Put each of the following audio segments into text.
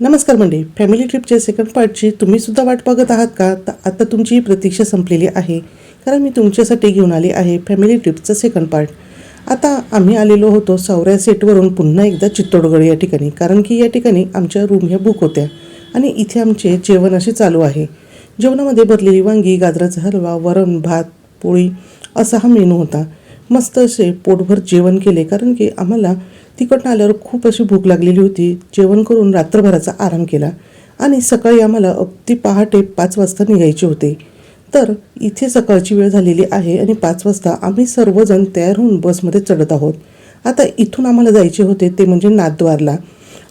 नमस्कार मंडळी. Family ट्रिपच्या second पार्टची तुम्ही सुद्धा वाट बघत आहात का? तर आता तुमची ही प्रतीक्षा संपलेली आहे. कारण मी तुमच्यासाठी घेऊन आली आहे फॅमिली ट्रिपचं सेकंड पार्ट आता आम्ही आलेलो होतो सौऱ्या सेटवरून पुन्हा एकदा चित्तोडगड या ठिकाणी. कारण की या ठिकाणी आमच्या रूम ह्या बुक होत्या. आणि इथे आमचे जेवण असे चालू आहे. जेवणामध्ये भरलेली वांगी गाजराचा हलवा वरण भात पोळी असा हा मेनू होता. मस्त असे पोटभर जेवण केले. कारण की आम्हाला तिकडनं आल्यावर खूप अशी भूक लागलेली होती. जेवण करून रात्रभराचा आराम केला. आणि सकाळी आम्हाला अगदी पहाटे पाच वाजता निघायचे होते. तर इथे सकाळची वेळ झालेली आहे आणि पाच वाजता आम्ही सर्वजण तयार होऊन बसमध्ये चढत आहोत. आता इथून आम्हाला जायचे होते ते म्हणजे नाथद्वारला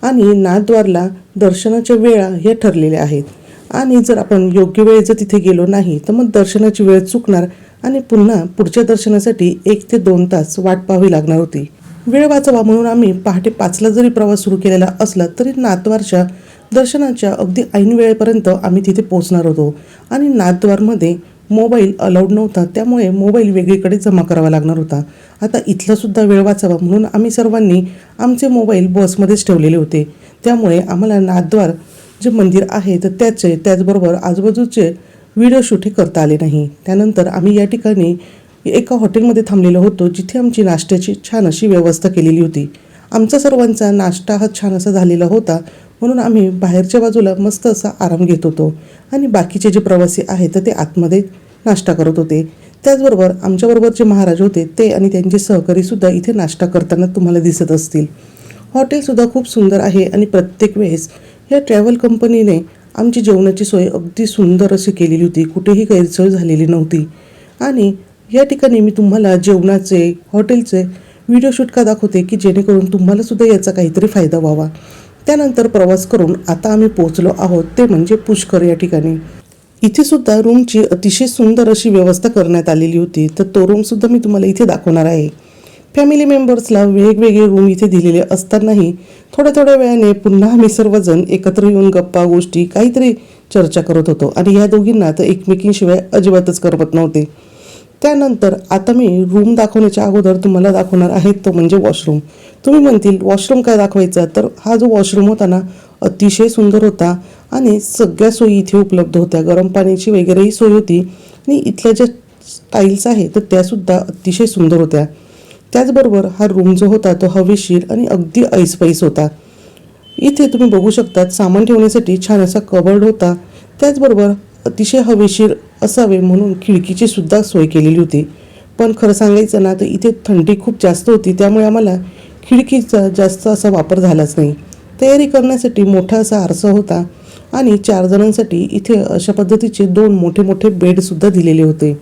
आणि नाथद्वारला दर्शनाच्या वेळा ह्या ठरलेल्या आहेत. आणि जर आपण योग्य वेळ जर तिथे गेलो नाही तर मग दर्शनाची वेळ चुकणार आणि पुन्हा पुढच्या दर्शनासाठी एक ते दोन तास वाट पाहावी लागणार होती. वेळ वाचवा म्हणून आम्ही पहाटे पाचला जरी प्रवास सुरू केलेला असला तरी नातवारच्या दर्शनाच्या अगदी ऐन वेळेपर्यंत आम्ही तिथे पोहोचणार होतो. आणि नाथद्वारमध्ये मोबाईल अलाउड नव्हता त्यामुळे मोबाईल वेगळीकडे जमा करावा लागणार होता. आता इथलासुद्धा वेळ वाचावा म्हणून आम्ही सर्वांनी आमचे मोबाईल बसमध्येच ठेवलेले होते. त्यामुळे आम्हाला नाथद्वार जे मंदिर आहे तर त्याचे त्याचबरोबर आजूबाजूचे व्हिडिओ शूट हे करता आले नाही. त्यानंतर आम्ही या ठिकाणी एका हॉटेलमध्ये थांबलेलो होतो जिथे आमची नाश्त्याची छान अशी व्यवस्था केलेली होती. आमचा सर्वांचा नाश्ता हा छान असा झालेला होता म्हणून आम्ही बाहेरच्या बाजूला मस्त असा आराम घेत होतो आणि बाकीचे जे प्रवासी आहेत तर ते आतमध्ये नाश्ता करत होते. त्याचबरोबर आमच्याबरोबर जे महाराज होते ते आणि त्यांचे सहकारीसुद्धा इथे नाश्ता करताना तुम्हाला दिसत असतील. हॉटेलसुद्धा खूप सुंदर आहे आणि प्रत्येक वेळेस या ट्रॅव्हल कंपनीने आमची जेवणाची सोय अगदी सुंदर अशी केलेली होती कुठेही गैरसोय झालेली नव्हती. आणि या ठिकाणी मी तुम्हाला जेवणाचे हॉटेलचे व्हिडिओ शूट का दाखवते की जेणेकरून तुम्हाला सुद्धा याचा काहीतरी फायदा व्हावा. त्यानंतर प्रवास करून आता आम्ही पोहोचलो आहोत ते म्हणजे पुष्कर या ठिकाणी. इथे सुद्धा रूमची अतिशय सुंदर अशी व्यवस्था करण्यात आलेली होती तर तो रूम सुद्धा मी तुम्हाला इथे दाखवणार आहे. फॅमिली मेंबर्सला वेगवेगळे रूम इथे दिलेले असतानाही थोड्या थोड्या वेळाने पुन्हा आम्ही सर्वजण एकत्र येऊन गप्पा गोष्टी काहीतरी चर्चा करत होतो. आणि या दोघींना तर एकमेकींशिवाय अजिबातच करमत नव्हते. त्यानंतर आता मी रूम दाखवण्याच्या अगोदर तुम्हाला दाखवणार आहे तो म्हणजे वॉशरूम तुम्ही म्हणतील वॉशरूम काय दाखवायचा? तर हा जो वॉशरूम होता ना अतिशय सुंदर होता आणि सगळ्या सोयी इथे उपलब्ध होत्या. गरम पाण्याची वगैरेही सोय होती आणि इथल्या ज्या टाईल्स आहेत तर त्यासुद्धा अतिशय सुंदर होत्या. त्याचबरोबर हा रूम जो होता तो हवेशीर आणि अगदी ऐसपैस होता. इथे तुम्ही बघू शकतात सामान ठेवण्यासाठी छान असा कबर्ड होता. त्याचबरोबर अतिशय हवेशीर असावे म्हणून खिडकीची सुद्धा सोय केलेली होती. पण खरं सांगायचं ना तर इथे थंडी खूप जास्त होती त्यामुळे आम्हाला खिडकीचा जास्त असा वापर झालाच नाही. तयारी करण्यासाठी मोठा असा आरसा होता आणि चार जणांसाठी इथे अशा पद्धतीचे दोन मोठे मोठे बेडसुद्धा दिलेले होते.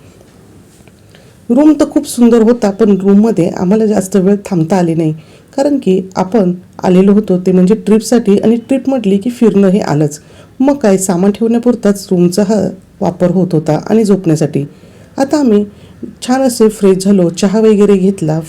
रूम तर खूप सुंदर होता पण रूममध्ये आम्हाला जास्त वेळ थांबता आले नाही. कारण की आपण आलेलो होतो ते म्हणजे ट्रिपसाठी आणि ट्रिप म्हटली की फिरणं हे आलंच. मग काय सामान ठेवण्यापुरताच रूमचा हा वापर होत होता आणि झोपण्यासाठी. आता आम्ही छान असे फ्रेश झालो चहा वगैरे घेतला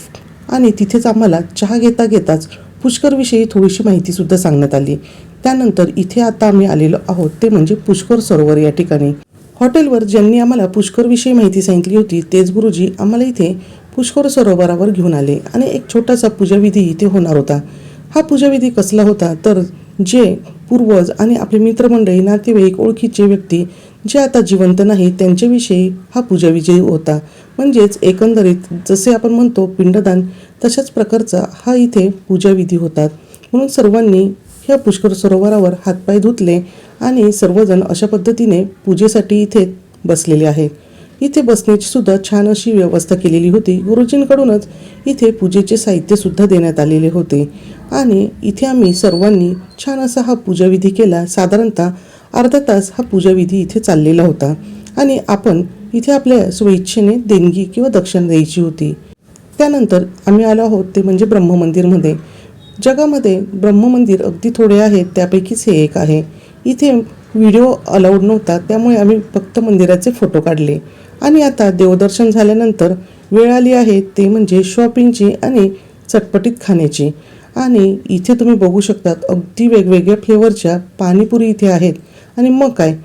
आणि तिथेच आम्हाला चहा घेता घेताच पुष्करविषयी थोडीशी माहितीसुद्धा सांगण्यात आली. त्यानंतर इथे आता आम्ही आलेलो आहोत ते म्हणजे पुष्कर सरोवर या ठिकाणी. हॉटेलवर ज्यांनी आम्हाला पुष्करविषयी माहिती सांगितली होती तेच गुरुजी आम्हाला इथे पुष्कर सरोवरावर घेऊन आले आणि एक छोटासा पूजाविधी इथे होणार होता. हा पूजाविधी कसला होता? तर जे पूर्वज आणि आपले मित्रमंडळी नातेवाईक ओळखीचे व्यक्ती जे आता जिवंत नाही त्यांच्याविषयी हा पूजाविजयी होता. म्हणजेच एकंदरीत जसे आपण म्हणतो पिंडदान तशाच प्रकारचा हा इथे पूजाविधी होतात म्हणून सर्वांनी ह्या पुष्कर सरोवरावर हातपाय धुतले आणि सर्वजण अशा पद्धतीने पूजेसाठी इथे बसलेले आहे. इथे बसण्याची सुद्धा छान अशी व्यवस्था केलेली होती. गुरुजींकडूनच इथे पूजेचे साहित्य सुद्धा देण्यात आलेले होते. आणि इथे आम्ही सर्वांनी छान असा हा पूजाविधी केला. साधारणतः अर्धा तास हा पूजाविधी इथे चाललेला होता. आणि आपण इथे आपल्या स्वइच्छेने देणगी किंवा दक्षिणा द्यायची होती. त्यानंतर आम्ही आलो आहोत ते म्हणजे ब्रह्ममंदिरमध्ये. जगामध्ये ब्रह्ममंदिर अगदी थोडे आहेत त्यापैकीच हे एक आहे. इथे व्हिडिओ अलाउड नव्हता त्यामुळे आम्ही फक्त मंदिराचे फोटो काढले. आणि आता देवदर्शन झाल्यानंतर वेळ आली आहे ते म्हणजे शॉपिंगची आणि चटपटीत खाण्याची. आणि इथे तुम्ही बघू शकतात अगदी वेगवेगळ्या फ्लेवरच्या पाणीपुरी इथे आहेत. आणि मग काय?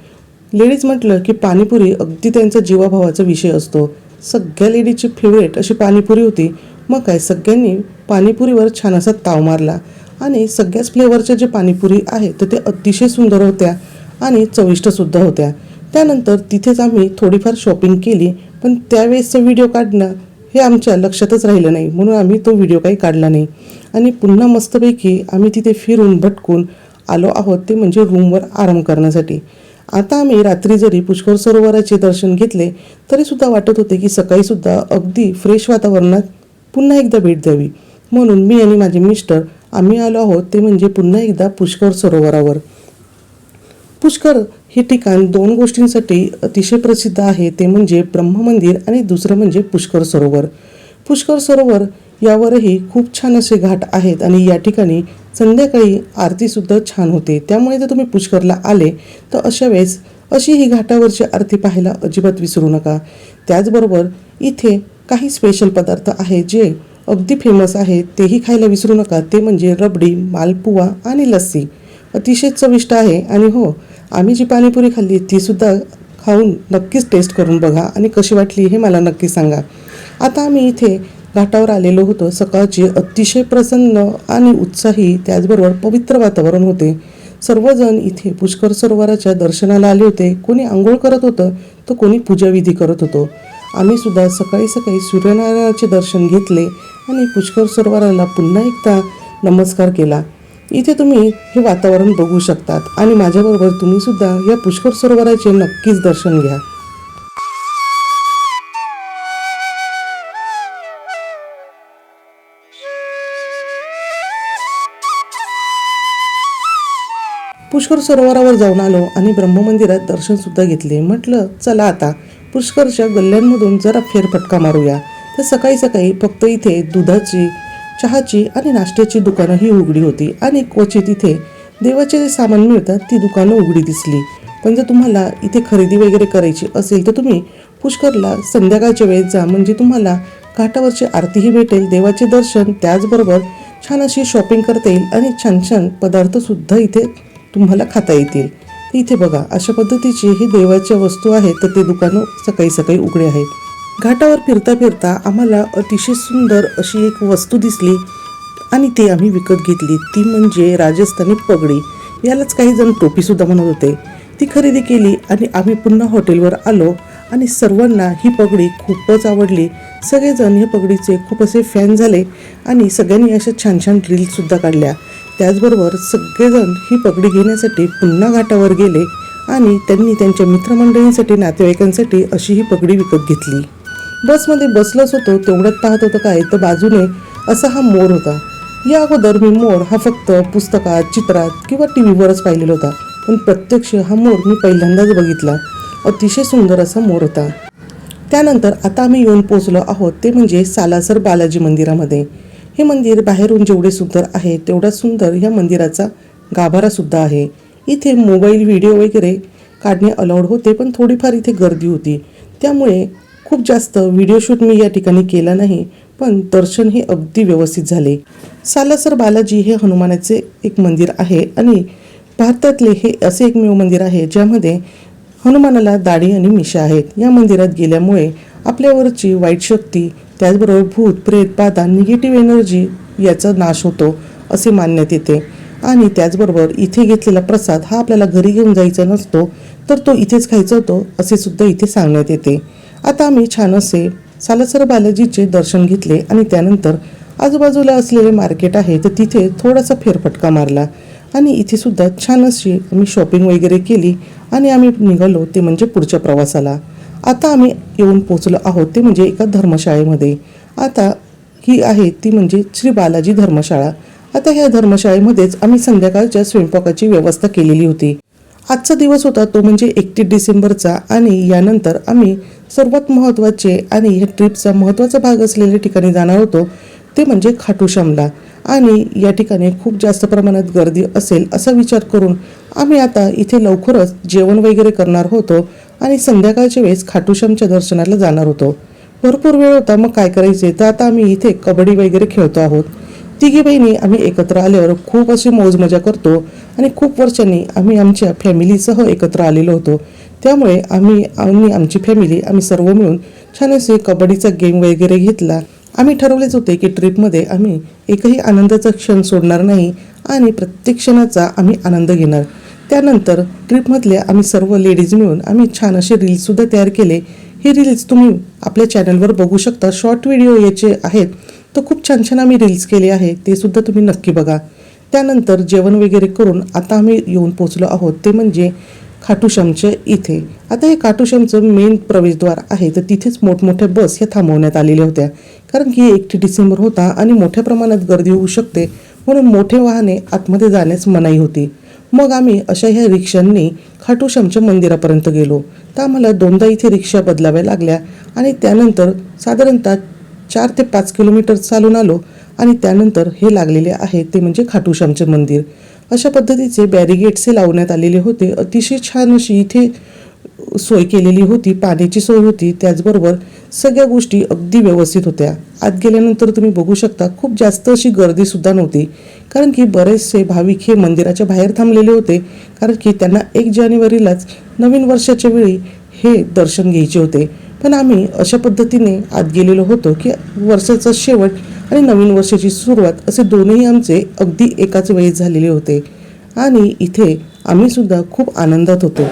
लेडीज म्हटलं की पाणीपुरी अगदी त्यांचा जीवाभावाचा विषय असतो. सगळ्या लेडीजची फेवरेट अशी पाणीपुरी होती. मग काय? सगळ्यांनी पाणीपुरीवर छान असा ताव मारला. आणि सगळ्याच फ्लेवरच्या जे पाणीपुरी आहे तर ते अतिशय सुंदर होत्या आणि चविष्टसुद्धा होत्या. त्यानंतर तिथेच आम्ही थोडीफार शॉपिंग केली पण त्यावेळेसचं व्हिडिओ काढणं हे आमच्या लक्षातच राहिलं नाही म्हणून आम्ही तो व्हिडिओ काही काढला नाही. आणि पुन्हा मस्तपैकी आम्ही तिथे फिरून भटकून आलो आहोत ते म्हणजे रूमवर आराम करण्यासाठी. आता आम्ही रात्री जरी पुष्कर सरोवराचे दर्शन घेतले तरीसुद्धा वाटत होते की सकाळीसुद्धा अगदी फ्रेश वातावरणात पुन्हा एकदा भेट द्यावी. म्हणून मी आणि माझे मिस्टर आम्ही आलो आहोत ते म्हणजे पुन्हा एकदा पुष्कर सरोवरावर. पुष्कर हे ठिकाण दोन गोष्टींसाठी अतिशय प्रसिद्ध आहे ते म्हणजे ब्रह्म मंदिर आणि दुसरं म्हणजे पुष्कर सरोवर. पुष्कर सरोवर यावरही खूप छान असे घाट आहेत आणि या ठिकाणी संध्याकाळी आरतीसुद्धा छान होते. त्यामुळे जर तुम्ही पुष्करला आले तर अशा वेळेस अशी ही घाटावरची आरती पाहायला अजिबात विसरू नका. त्याचबरोबर इथे काही स्पेशल पदार्थ आहेत जे अगदी फेमस आहे तेही खायला विसरू नका. ते म्हणजे रबडी मालपुवा आणि लस्सी. अतिशय चविष्ट आहे आणि हो आम्ही जी पाणीपुरी खाल्ली तीसुद्धा खाऊन नक्कीच टेस्ट करून बघा आणि कशी वाटली हे मला नक्की सांगा. आता आम्ही इथे घाटावर आलेलो होतो. सकाळची अतिशय प्रसन्न आणि उत्साही त्याचबरोबर पवित्र वातावरण होते. सर्वजण इथे पुष्कर सरोवराच्या दर्शनाला आले होते. कोणी आंघोळ करत होतं तर कोणी पूजाविधी करत होतो. आम्ही सुद्धा सकाळी सकाळी सूर्यनारायणाचे दर्शन घेतले. आणि पुष्कर सरोवराला पुन्हा एकदा नमस्कार केला. इथे तुम्ही हे वातावरण बघू शकतात आणि माझ्याबरोबर तुम्ही सुद्धा या पुष्कर सरोवराचे नक्कीच दर्शन घ्या. पुष्कर सरोवरावर जाऊन आलो आणि ब्रह्ममंदिरात दर्शन सुद्धा घेतले. म्हटलं चला आता पुष्करच्या गल्ल्यांमधून जरा फेरफटका मारूया. तर सकाळी सकाळी फक्त इथे दुधाची चहाची आणि नाश्त्याची दुकानं ही उघडी होती. आणि क्वचित इथे देवाचे जे सामान मिळतात ती दुकानं उघडी दिसली. पण जर तुम्हाला इथे खरेदी वगैरे करायची असेल तर तुम्ही पुष्करला संध्याकाळच्या वेळेत जा. म्हणजे तुम्हाला घाटावरची आरतीही भेटेल देवाचे दर्शन त्याचबरोबर छान अशी शॉपिंग करता येईल आणि छान छान पदार्थसुद्धा इथे तुम्हाला खाता येतील. इथे बघा अशा पद्धतीची ही देवाच्या वस्तू आहेत तर ते दुकानं सकाळी सकाळी उघडे आहेत. घाटावर फिरता फिरता आम्हाला अतिशय सुंदर अशी एक वस्तू दिसली आणि ती आम्ही विकत घेतली. ती म्हणजे राजस्थानी पगडी. यालाच काही जण टोपीसुद्धा म्हणत होते. ती खरेदी केली आणि आम्ही पुन्हा हॉटेलवर आलो आणि सर्वांना ही पगडी खूपच आवडली. सगळेजण या पगडीचे खूप असे फॅन झाले आणि सगळ्यांनी अशा छान छान रील्ससुद्धा काढल्या. त्याचबरोबर सगळेजण ही पगडी घेण्यासाठी पुन्हा घाटावर गेले आणि त्यांनी त्यांच्या मित्रमंडळींसाठी नातेवाईकांसाठी अशी ही पगडी विकत घेतली. बसमध्ये बसलोच होतो तेवढ्यात पाहत होतं काय तर बाजूने असा हा मोर होता. या अगोदर मी मोर हा फक्त पुस्तकात चित्रात किंवा टी व्हीवरच पाहिलेला होता. पण प्रत्यक्ष हा मोर मी पहिल्यांदाच बघितला. अतिशय सुंदर असा मोर होता. त्यानंतर आता आम्ही येऊन पोचलो आहोत ते म्हणजे सालासर बालाजी मंदिरामध्ये. हे मंदिर बाहेरून जेवढे सुंदर आहे तेवढा सुंदर या मंदिराचा गाभारासुद्धा आहे. इथे मोबाईल व्हिडिओ वगैरे काढणे अलाउड होते पण थोडीफार इथे गर्दी होती. त्यामुळे खूप जास्त व्हिडिओ शूट मी या ठिकाणी केला नाही पण दर्शन हे अगदी व्यवस्थित झाले. सालासर बालाजी हे हनुमानाचे एक मंदिर आहे आणि भारतातले हे असे एकमेव मंदिर आहे ज्यामध्ये हनुमानाला दाढी आणि मिशा आहेत. या मंदिरात गेल्यामुळे आपल्यावरची वाईट शक्ती त्याचबरोबर भूत प्रेत बाधा निगेटिव्ह एनर्जी याचा नाश होतो असे मानण्यात येते. आणि त्याचबरोबर इथे घेतलेला प्रसाद हा आपल्याला घरी घेऊन जायचा नसतो तर तो इथेच खायचा होतो असे सुद्धा इथे सांगण्यात येते. आता आम्ही छान असे सालासर बालाजीचे दर्शन घेतले आणि त्यानंतर आजूबाजूला असलेले मार्केट आहे तर तिथे थोडासा फेरफटका मारला. आणि इथे सुद्धा छान अशी आम्ही शॉपिंग वगैरे केली आणि आम्ही निघालो ते म्हणजे पुढच्या प्रवासाला. आता आम्ही येऊन पोचलो आहोत ते म्हणजे एका धर्मशाळेमध्ये. आता ही आहे ती म्हणजे श्री बालाजी धर्मशाळा. आता ह्या धर्मशाळेमध्येच आम्ही संध्याकाळच्या स्वयंपाकाची व्यवस्था केलेली होती. आजचा दिवस होता तो म्हणजे एकतीस डिसेंबरचा आणि यानंतर आम्ही सर्वात महत्त्वाचे आणि ह्या ट्रिपचा महत्त्वाचा भाग असलेल्या ठिकाणी जाणार होतो. ते म्हणजे खाटूश्यामला आणि या ठिकाणी खूप जास्त प्रमाणात गर्दी असेल असा विचार करून आम्ही आता इथे लवकरच जेवण वगैरे करणार होतो आणि संध्याकाळच्या वेळेस खाटूश्यामच्या दर्शनाला जाणार होतो. भरपूर वेळ होता मग काय करायचे? तर आता आम्ही इथे कबड्डी वगैरे खेळतो आहोत. तिघी बहिणी आम्ही एकत्र आल्यावर खूप अशी मौज मजा करतो आणि खूप वर्षांनी आम्ही आमच्या फॅमिलीसह एकत्र आलेलो होतो. त्यामुळे आम्ही आम्ही आमची फॅमिली आम्ही सर्व मिळून छान असे कबड्डीचा गेम वगैरे घेतला. आम्ही ठरवलेच होते की ट्रिपमध्ये आम्ही एकही आनंदाचा क्षण सोडणार नाही आणि प्रत्येक क्षणाचा आम्ही आनंद घेणार. त्यानंतर ट्रिपमधल्या आम्ही सर्व लेडीज मिळून आम्ही छान असे रील्ससुद्धा तयार केले. हे रील्स तुम्ही आपल्या चॅनलवर बघू शकता. शॉर्ट व्हिडिओ याचे आहेत. तर खूप छान छान आम्ही रील्स केले आहे ते सुद्धा तुम्ही नक्की बघा. त्यानंतर जेवण वगैरे करून आता आम्ही येऊन पोचलो आहोत ते म्हणजे खाटूश्यामच्या इथे. आता हे खाटूश्यामचं मेन प्रवेशद्वार आहे तर तिथेच मोठमोठ्या बस ह्या थांबवण्यात आलेल्या होत्या. कारण की एकटी डिसेंबर होता आणि मोठ्या प्रमाणात गर्दी होऊ शकते म्हणून मोठे वाहने आतमध्ये जाण्यास मनाई होती. मग आम्ही अशा ह्या रिक्षांनी खाटूश्यामच्या मंदिरापर्यंत गेलो. तर आम्हाला दोनदा इथे रिक्षा बदलाव्या लागल्या आणि त्यानंतर साधारणतः चार ते पाच किलोमीटर चालून आलो आणि त्यानंतर हे लागलेले आहे ते म्हणजे खाटूश्यामचे मंदिर. अशा पद्धतीचे बॅरिगेट्स हे लावण्यात आलेले होते. अतिशय छान अशी इथे सोय केलेली होती. पाण्याची सोय होती. त्याचबरोबर सगळ्या गोष्टी अगदी व्यवस्थित होत्या. आत गेल्यानंतर तुम्ही बघू शकता खूप जास्त अशी गर्दीसुद्धा नव्हती. कारण की बरेचसे भाविक हे मंदिराच्या बाहेर थांबलेले होते. कारण की त्यांना एक जानेवारीलाच नवीन वर्षाच्या वेळी हे दर्शन घ्यायचे होते. पण आम्ही अशा पद्धतीने आत गेलेलो होतो की वर्षाचा शेवट आणि नवीन वर्षाची सुरुवात असे दोन्ही आमचे अगदी एकाच वेळी झालेले होते. आणि इथे आम्ही सुद्धा खूप आनंदात होतो.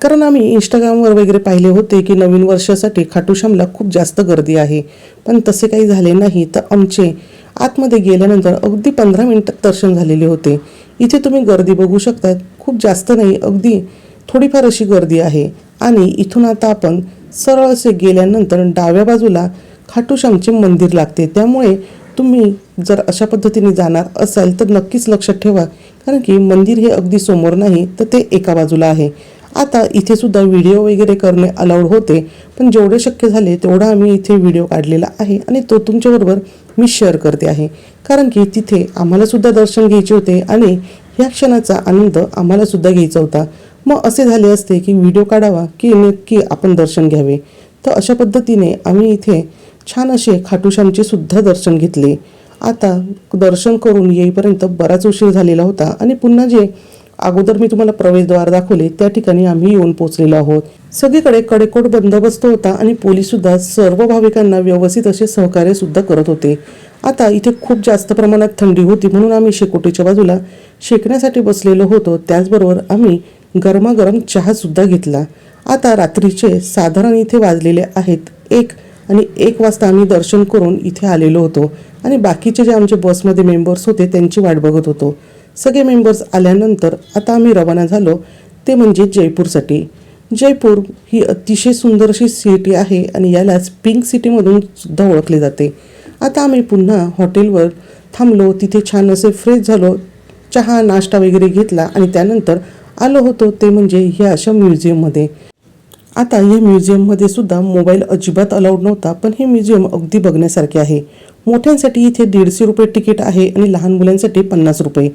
कारण आम्ही इंस्टाग्रामवर वगैरे पाहिले होते की नवीन वर्षासाठी खाटूश्यामला खूप जास्त गर्दी आहे. पण तसे काही झाले नाही तर आमचे आतमध्ये गेल्यानंतर अगदी पंधरा मिनिटात दर्शन झालेले होते. इथे तुम्ही गर्दी बघू शकतात. खूप जास्त नाही अगदी थोडीफार अशी गर्दी आहे. आणि इथून आता आपण सरळ असे गेल्यानंतर डाव्या बाजूला खाटूश्यामचे मंदिर लागते. त्यामुळे तुम्ही जर अशा पद्धतीने जाणार असाल तर नक्कीच लक्षात ठेवा. कारण की मंदिर हे अगदी समोर नाही तर ते एका बाजूला आहे. आता इथे सुद्धा व्हिडिओ वगैरे करणे अलाउड होते. पण जेवढे शक्य झाले तेवढा आम्ही इथे व्हिडिओ काढलेला आहे आणि तो तुमच्याबरोबर मी शेअर करते आहे. कारण की तिथे आम्हालासुद्धा दर्शन घ्यायचे होते आणि ह्या क्षणाचा आनंद आम्हालासुद्धा घ्यायचा होता. मग असे झाले असते की व्हिडिओ काढावा की नक्की आपण दर्शन घ्यावे. तर अशा पद्धतीने आम्ही इथे छान असे खाटूश्यामचे सुद्धा दर्शन घेतले. आता दर्शन करून येईपर्यंत बराच उशीर झालेला होता आणि पुन्हा जे अगोदर मी तुम्हाला प्रवेशद्वार दाखवले त्या ठिकाणी आम्ही येऊन पोहोचलेलो आहोत. सगळीकडे कडेकोट बंदोबस्त होता आणि पोलीस सुद्धा सर्व भाविकांना व्यवस्थित असे सहकार्य सुद्धा करत होते. आता इथे खूप जास्त प्रमाणात थंडी होती म्हणून आम्ही शेकोटीच्या बाजूला शेकण्यासाठी बसलेलो होतो. त्याचबरोबर आम्ही गरमागरम चहा सुद्धा घेतला. आता रात्रीचे साधारण इथे वाजलेले आहेत एक आणि एक वाजता आम्ही दर्शन करून इथे आलेलो होतो. आणि बाकीचे जे आमचे बसमध्ये मेंबर्स होते त्यांची वाट बघत होतो. सगळे मेंबर्स आल्यानंतर आता आम्ही रवाना झालो. ते म्हणजे जयपूरसाठी. जयपूर ही अतिशय सुंदर अशी सिटी आहे आणि यालाच पिंक सिटीमधून सुद्धा ओळखले जाते. आता आम्ही पुन्हा हॉटेलवर थांबलो. तिथे छान असे फ्रेश झालो. चहा नाश्ता वगैरे घेतला आणि त्यानंतर आलो होतो. ते म्हणजे ह्या अशा म्युझियममध्ये आता या म्युझियममध्ये सुद्धा मोबाईल अजिबात अलाउड नव्हता पण हे म्युझियम अगदी बघण्यासारखे आहे. मोठ्यांसाठी इथे दीडशे रुपये तिकीट आहे आणि लहान मुलांसाठी पन्नास रुपये.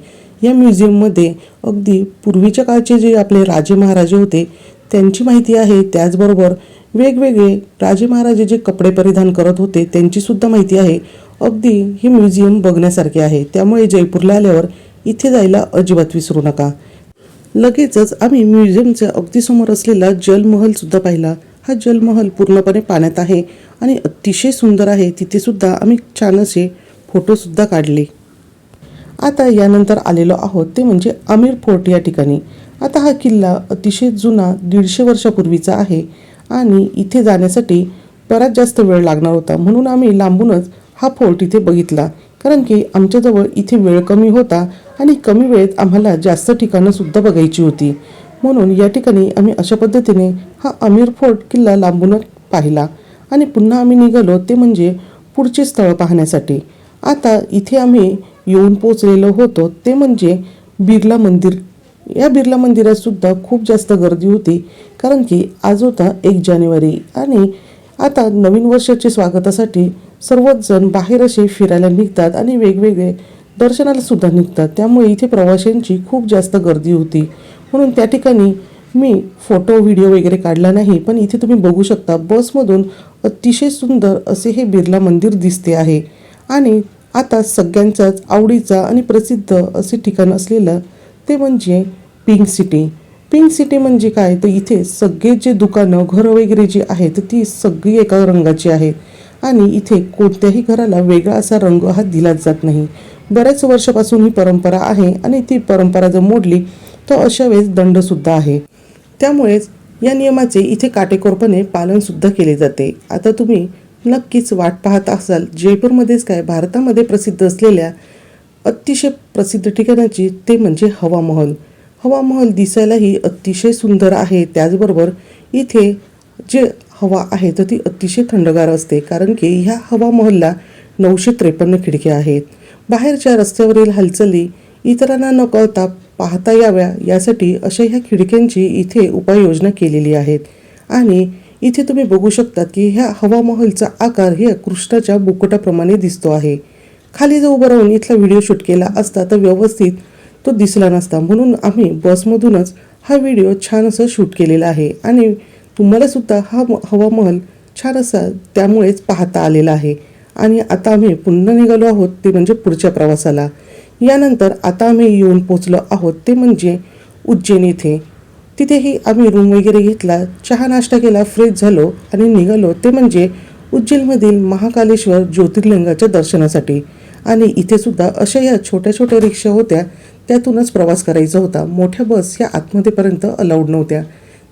या म्युझियममध्ये अगदी पूर्वीच्या काळचे जे आपले राजे महाराजे होते त्यांची माहिती आहे. त्याचबरोबर वेगवेगळे राजे महाराजे जे कपडे परिधान करत होते त्यांचीसुद्धा माहिती आहे. अगदी हे म्युझियम बघण्यासारखे आहे. त्यामुळे जयपूरला आल्यावर इथे जायला अजिबात विसरू नका. लगेचच आम्ही म्युझियमच्या अगदी समोर असलेला जलमहलसुद्धा पाहिला. हा जलमहल पूर्णपणे पाण्यात आहे आणि अतिशय सुंदर आहे. तिथेसुद्धा आम्ही छान असे फोटोसुद्धा काढले. आता यानंतर आलेलो आहोत ते म्हणजे अमीर फोर्ट या ठिकाणी. आता हा किल्ला अतिशय जुना दीडशे वर्षापूर्वीचा आहे आणि इथे जाण्यासाठी बराच जास्त वेळ लागणार होता. म्हणून आम्ही लांबूनच हा फोर्ट इथे बघितला कारण की आमच्याजवळ इथे वेळ कमी होता आणि कमी वेळेत आम्हाला जास्त ठिकाणंसुद्धा बघायची होती. म्हणून या ठिकाणी आम्ही अशा पद्धतीने हा अमीर फोर्ट किल्ला लांबूनच पाहिला आणि पुन्हा आम्ही निघालो ते म्हणजे पुढचे स्थळ पाहण्यासाठी. आता इथे आम्ही येऊन पोचलेलो होतो. ते म्हणजे बिर्ला मंदिर. या बिर्ला मंदिरात सुद्धा खूप जास्त गर्दी होती. कारण की आज होता एक जानेवारी आणि आता नवीन वर्षाच्या स्वागतासाठी सर्वच जण बाहेर असे फिरायला निघतात आणि वेगवेगळे दर्शनाला सुद्धा निघतात. त्यामुळे इथे प्रवाशांची खूप जास्त गर्दी होती. म्हणून त्या ठिकाणी मी फोटो व्हिडिओ वगैरे काढला नाही. पण इथे तुम्ही बघू शकता बसमधून अतिशय सुंदर असे हे बिर्ला मंदिर दिसते आहे. आणि आता सगळ्यांचाच आवडीचा आणि प्रसिद्ध असे ठिकाण असलेलं ते म्हणजे पिंक सिटी. पिंक सिटी म्हणजे काय? तर इथे सगळे जे दुकानं घरं वगैरे जी आहेत ती सगळी एका रंगाची आहेत आणि इथे कोणत्याही घराला वेगळा असा रंग हा दिलाच जात नाही. बऱ्याच वर्षापासून ही परंपरा आहे आणि ती परंपरा जर मोडली तर अशा वेळेस दंडसुद्धा आहे. त्यामुळेच या नियमाचे इथे काटेकोरपणे पालनसुद्धा केले जाते. आता तुम्ही नक्कीच वाट पाहत असाल. जयपूरमध्येच काय? भारतामध्ये प्रसिद्ध असलेल्या अतिशय प्रसिद्ध ठिकाणाची ते म्हणजे हवा महल हवा महल दिसायलाही अतिशय सुंदर आहे. त्याचबरोबर इथे जे हवा आहे तर ती अतिशय थंडगार असते. कारण की ह्या हवा महलला नऊशे त्रेपन्न खिडक्या आहेत. बाहेरच्या रस्त्यावरील हालचाली इतरांना न कळता पाहता याव्या. यासाठी अशा ह्या खिडक्यांची इथे उपाययोजना केलेली आहेत. आणि इथे तुम्ही बघू शकता की ह्या हवामहलचा आकार हे कृष्णाच्या बुकटाप्रमाणे दिसतो आहे. खाली जर उभं राहून इथला व्हिडिओ शूट केला असता तर व्यवस्थित तो दिसला नसता. म्हणून आम्ही बसमधूनच हा व्हिडिओ छान असं शूट केलेला आहे आणि तुम्हालासुद्धा हा हवामहल छान असा त्यामुळेच पाहता आलेला आहे. आणि आता आम्ही पुन्हा निघालो आहोत ते म्हणजे पुढच्या प्रवासाला. यानंतर आता आम्ही येऊन पोचलो आहोत ते म्हणजे उज्जैन येथे. तिथेही आम्ही रूम वगैरे घेतला चहा नाश्ता केला फ्रेश झालो आणि निघालो. ते म्हणजे उज्जैनमधील महाकालेश्वर ज्योतिर्लिंगाच्या दर्शनासाठी. आणि इथे सुद्धा अशा या छोट्या छोट्या रिक्षा होत्या त्यातूनच प्रवास करायचा होता. मोठ्या बस ह्या आतमध्येपर्यंत अलाउड नव्हत्या.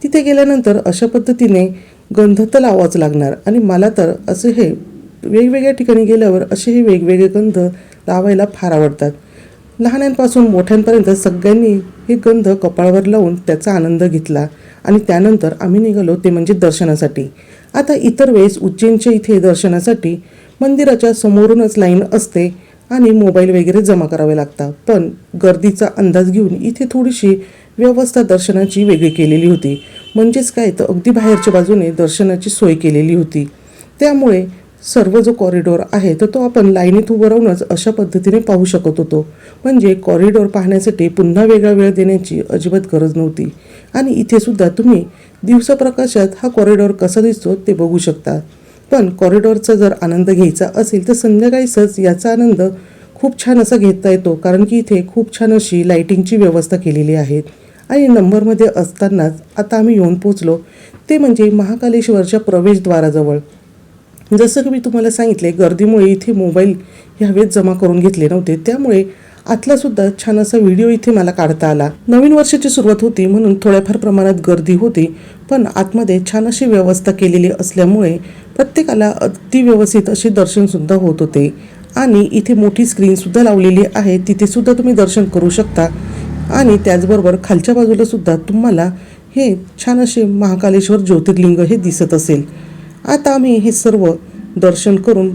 तिथे गेल्यानंतर अशा पद्धतीने गंध तर लावाच लागणार. आणि मला तर असे हे वेगवेगळ्या ठिकाणी गेल्यावर असे हे वेगवेगळे गंध लावायला फार आवडतात. लहानांपासून मोठ्यांपर्यंत सगळ्यांनी हे गंध कपाळावर लावून त्याचा आनंद घेतला. आणि त्यानंतर आम्ही निघालो ते म्हणजे दर्शनासाठी. आता इतर वेळेस उज्जैनच्या इथे दर्शनासाठी मंदिराच्या समोरूनच लाईन असते आणि मोबाईल वगैरे जमा करावे लागतात. पण गर्दीचा अंदाज घेऊन इथे थोडीशी व्यवस्था दर्शनाची वेगळी केलेली होती. म्हणजेच काय तर अगदी बाहेरच्या बाजूने दर्शनाची सोय केलेली होती. त्यामुळे सर्व जो कॉरिडॉर आहे तर तो आपण लाईनीत उभं राहूनच अशा पद्धतीने पाहू शकत होतो. म्हणजे कॉरिडॉर पाहण्यासाठी पुन्हा वेगळा वेळ देण्याची अजिबात गरज नव्हती. आणि इथे सुद्धा तुम्ही दिवसाप्रकाशात हा कॉरिडॉर कसा दिसतो ते बघू शकता. पण कॉरिडॉरचा जर आनंद घ्यायचा असेल तर संध्याकाळीच याचा आनंद खूप छान असा घेता येतो. कारण की इथे खूप छान अशी लाईटिंगची व्यवस्था केलेली आहे. आणि नंबरमध्ये असतानाच आता आम्ही येऊन पोचलो ते म्हणजे महाकालेश्वरच्या प्रवेशद्वाराजवळ. जसं की मी तुम्हाला सांगितले गर्दीमुळे इथे मोबाईल ह्यावेळेस जमा करून घेतले नव्हते. त्यामुळे आतला सुद्धा छान असा व्हिडिओ इथे मला काढता आला. नवीन वर्षाची सुरुवात होती म्हणून थोड्याफार प्रमाणात गर्दी होती पण आतमध्ये छान अशी व्यवस्था केलेली असल्यामुळे प्रत्येकाला अगदी व्यवस्थित असे दर्शन सुद्धा होत होते. आणि इथे मोठी स्क्रीन सुद्धा लावलेली आहे. तिथे सुद्धा तुम्ही दर्शन करू शकता. आणि त्याचबरोबर खालच्या बाजूला सुद्धा तुम्हाला हे छान असे महाकालेश्वर ज्योतिर्लिंग हे दिसत असेल. आता आम्ही हे सर्व दर्शन करून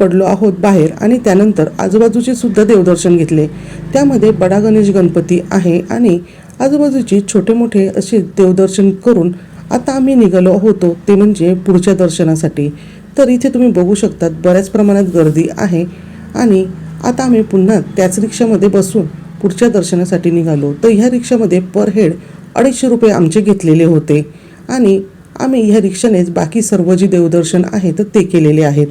पडलो आहोत बाहेर आणि त्यानंतर आजूबाजूचे सुद्धा देवदर्शन घेतले. त्यामध्ये बडा गणेश गणपती आहे आणि आजूबाजूचे छोटे मोठे असे देवदर्शन करून आता आम्ही निघालो होतो ते म्हणजे पुढच्या दर्शनासाठी. तर इथे तुम्ही बघू शकतात बऱ्याच प्रमाणात गर्दी आहे आणि आता आम्ही पुन्हा त्याच रिक्षामध्ये बसून पुढच्या दर्शनासाठी निघालो. तर ह्या रिक्षामध्ये पर हेड अडीचशे रुपये आमचे घेतलेले होते आणि आम्ही ह्या रिक्षानेच बाकी सर्व जी देवदर्शन आहे तर ते केलेले आहेत.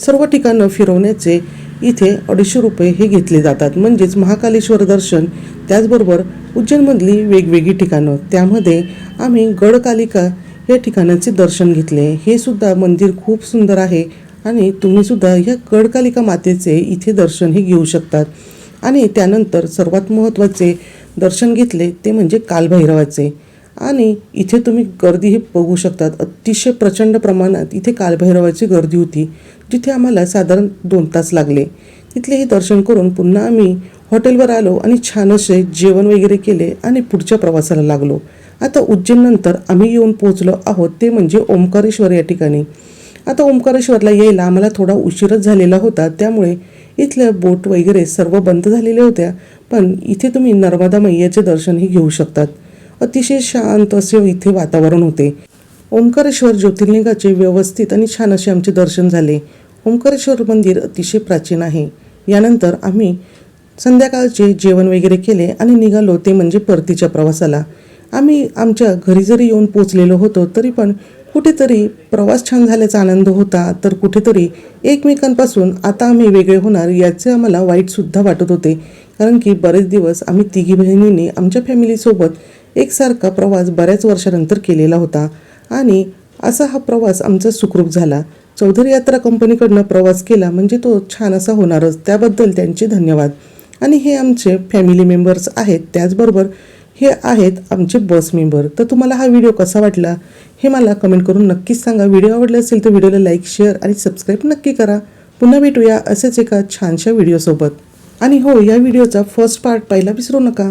सर्व ठिकाणं फिरवण्याचे इथे अडीचशे रुपये हे घेतले जातात. म्हणजेच महाकालेश्वर दर्शन त्याचबरोबर उज्जैनमधली वेगवेगळी ठिकाणं. त्यामध्ये आम्ही गडकालिका या ठिकाणाचे दर्शन घेतले. हे सुद्धा मंदिर खूप सुंदर आहे आणि तुम्ही सुद्धा ह्या गडकालिका मातेचे इथे दर्शन हे घेऊ शकतात. आणि त्यानंतर सर्वात महत्त्वाचे दर्शन घेतले ते म्हणजे कालभैरवाचे. आणि इथे तुम्ही गर्दी हे बघू शकतात. अतिशय प्रचंड प्रमाणात इथे कालभैरवाची गर्दी होती. जिथे आम्हाला साधारण दोन तास लागले. तिथले हे दर्शन करून पुन्हा आम्ही हॉटेलवर आलो आणि छान असे जेवण वगैरे केले आणि पुढच्या प्रवासाला लागलो. आता उज्जैननंतर आम्ही येऊन पोहोचलो आहोत ते म्हणजे ओंकारेश्वर या ठिकाणी. आता ओंकारेश्वरला यायला आम्हाला थोडा उशीरच झालेला होता. त्यामुळे इथल्या बोट वगैरे सर्व बंद झालेल्या होत्या. पण इथे तुम्ही नर्मदा मैयाचे दर्शनही घेऊ शकतात. अतिशय शांत असे इथे वातावरण होते. ओंकारेश्वर ज्योतिर्लिंगाचे व्यवस्थित आणि छान असे आमचे दर्शन झाले. ओंकारेश्वर मंदिर अतिशय प्राचीन आहे. यानंतर आम्ही संध्याकाळचे जेवण वगैरे केले आणि निघालो ते म्हणजे परतीच्या प्रवासाला. आम्ही आमच्या घरी जरी येऊन पोचलेलो होतो तरी पण कुठेतरी प्रवास छान झाल्याचा आनंद होता. तर कुठेतरी एकमेकांपासून आता आम्ही वेगळे होणार याचे आम्हाला वाईटसुद्धा वाटत होते. कारण की बरेच दिवस आम्ही तिघी बहिणींनी आमच्या फॅमिलीसोबत एकसारखा प्रवास बऱ्याच वर्षानंतर केलेला होता. आणि असा हा प्रवास आमचा सुखरूप झाला. चौधरी यात्रा कंपनीकडनं प्रवास केला म्हणजे तो छान असा होणारच. त्याबद्दल त्यांचे धन्यवाद. आणि हे आमचे फॅमिली मेंबर्स आहेत. त्याचबरोबर हे आहेत आमचे बस मेंबर तर तुम्हाला हा व्हिडिओ कसा वाटला? हे मला कमेंट करून नक्कीच सांगा. व्हिडिओ आवडला असेल तर व्हिडिओला लाईक शेअर आणि सबस्क्राईब नक्की करा. पुन्हा भेटूया असेच एका छानशा व्हिडिओसोबत आणि हो या व्हिडिओचा फर्स्ट पार्ट पाहायला विसरू नका.